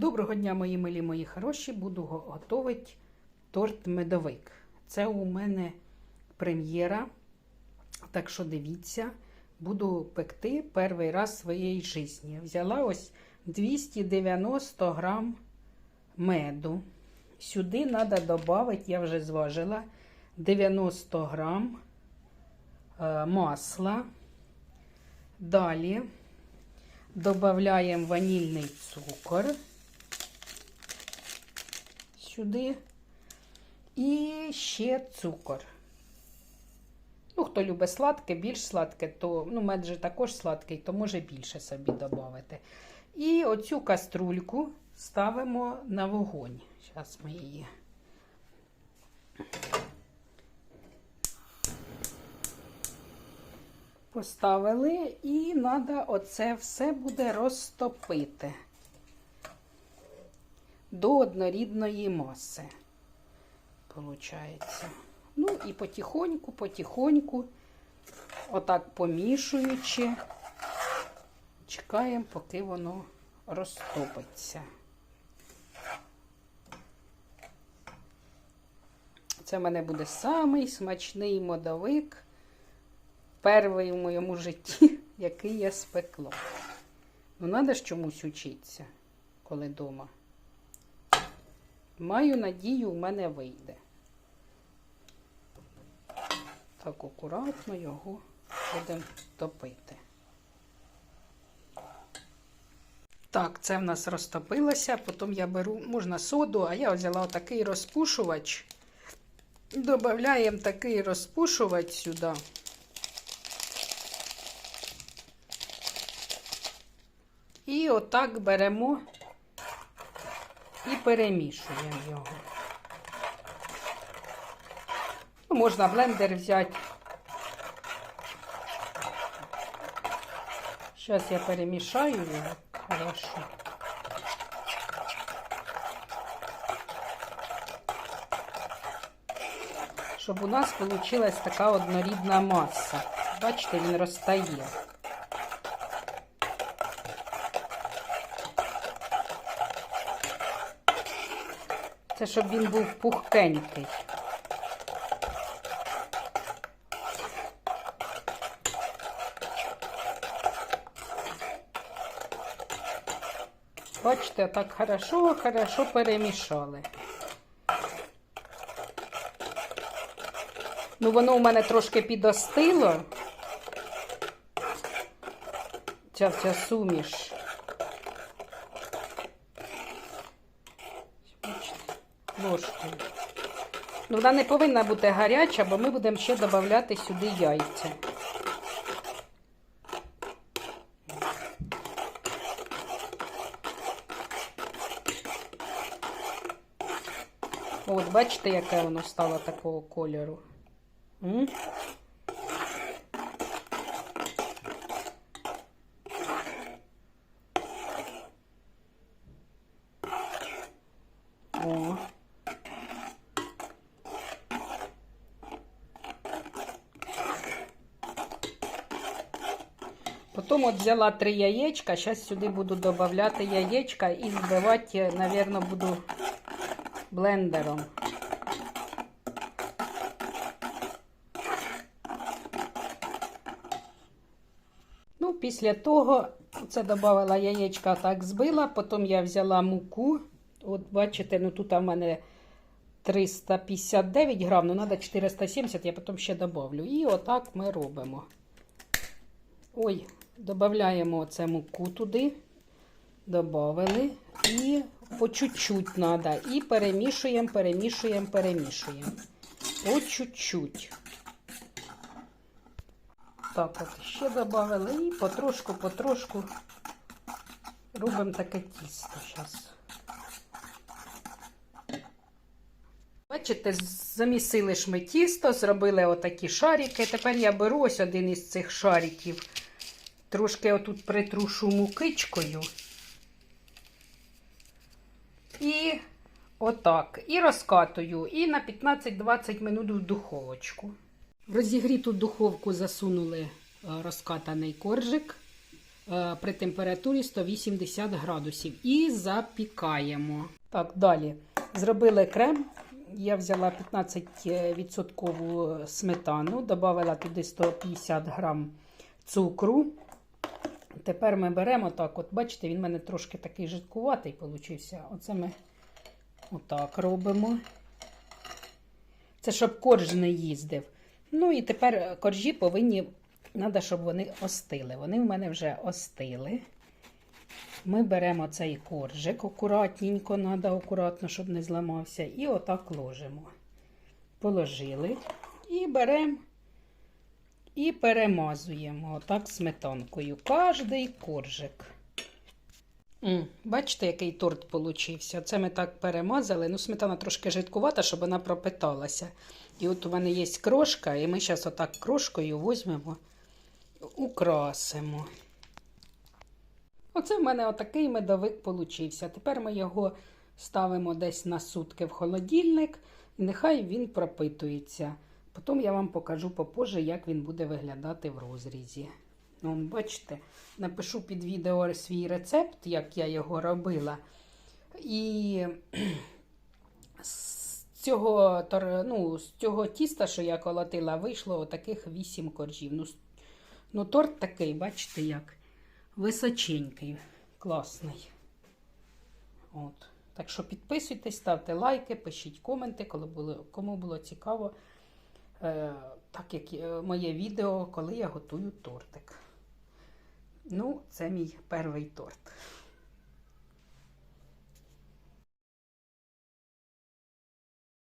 Доброго дня, мої милі, мої хороші. Буду готувати торт медовик. Це у мене прем'єра. Так що дивіться, буду пекти перший раз в своїй житті. Взяла ось 290 грам меду. Сюди треба додати, я вже зважила, 90 грам е, масла. Далі додаємо ванільний цукор сюди і ще цукор. Ну, хто любить сладке, більш сладке, то ну, мед же також сладкий, то може більше собі додати. І оцю каструльку ставимо на вогонь. Зараз ми її. Поставили і треба оце все буде розтопити до однорідної маси. Получається. Ну і потихоньку, потихоньку, отак помішуючи, чекаємо, поки воно розтопиться. Це в мене буде самий смачний модовик. Перший в моєму житті, який я спекла. Ну, треба ж чомусь учитися, коли вдома. Маю надію, в мене вийде. Так, акуратно його будемо топити. Так, це в нас розтопилося. Потім я беру, можна соду, а я взяла отакий розпушувач. Додаємо такий розпушувач сюди. І отак беремо і перемішуємо його. Ну, можна блендер взяти. Зараз я перемішаю його хорошо. Щоб у нас вийшла така однорідна маса. Бачите, він розтає. Це щоб він був пухкенький. Бачите, так хорошо, хорошо перемішали. Ну, воно у мене трошки підостило. Ця вся суміш. Ложкою. Ну, вона не повинна бути гаряча, бо ми будемо ще додати сюди яйця. От, бачите, яке воно стало такого кольору. М? Потім от взяла три яєчка, зараз сюди буду додавати яєчка і збивати, мабуть, буду блендером. Ну, після того це додала яєчка, так збила, потім я взяла муку. От бачите, ну тут у мене 359 грам, ну треба 470, я потім ще додавлю. І отак ми робимо. Ой, додаємо оце муку туди. Добавили. І по чуть-чуть треба. І перемішуємо, перемішуємо, перемішуємо. По чуть-чуть. Так, от ще додали і потрошку, потрошку робимо таке тісто зараз. Бачите, замісили ж ми тісто, зробили отакі шарики. Тепер я беру ось один із цих шариків. Трошки отут притрушу мукичкою. І отак. І розкатую. І на 15-20 минут в духовочку. В розігріту духовку засунули е, розкатаний коржик. е, при температурі 180 градусів і запікаємо. Так, далі. Зробили крем. Я взяла 15% сметану, додала туди 150 грам цукру. Тепер ми беремо так, от бачите, він в мене трошки такий жидкуватий получився. Оце ми отак робимо. Це щоб корж не їздив. Ну і тепер коржі повинні, треба, щоб вони остили. Вони в мене вже остили. Ми беремо цей коржик акуратненько, треба акуратно, щоб не зламався. І отак ложимо. Положили. І беремо і перемазуємо отак сметанкою. Кожний коржик. М, Бачите, який торт получився. Це ми так перемазали. Ну, сметана трошки жидкувата, щоб вона пропиталася. І от у мене є крошка, і ми зараз отак крошкою візьмемо, украсимо. Оце в мене отакий медовик получився. Тепер ми його ставимо десь на сутки в холодильник, і нехай він пропитується. Потім я вам покажу попозже, як він буде виглядати в розрізі. Ну, бачите, напишу під відео свій рецепт, як я його робила. І з цього, ну, з цього тіста, що я колотила, вийшло отаких 8 коржів. Ну, ну, торт такий, бачите, як височенький, класний. От. Так що підписуйтесь, ставте лайки, пишіть коменти, коли було, кому було цікаво, так як е, моє відео, коли я готую тортик. Ну, це мій перший торт.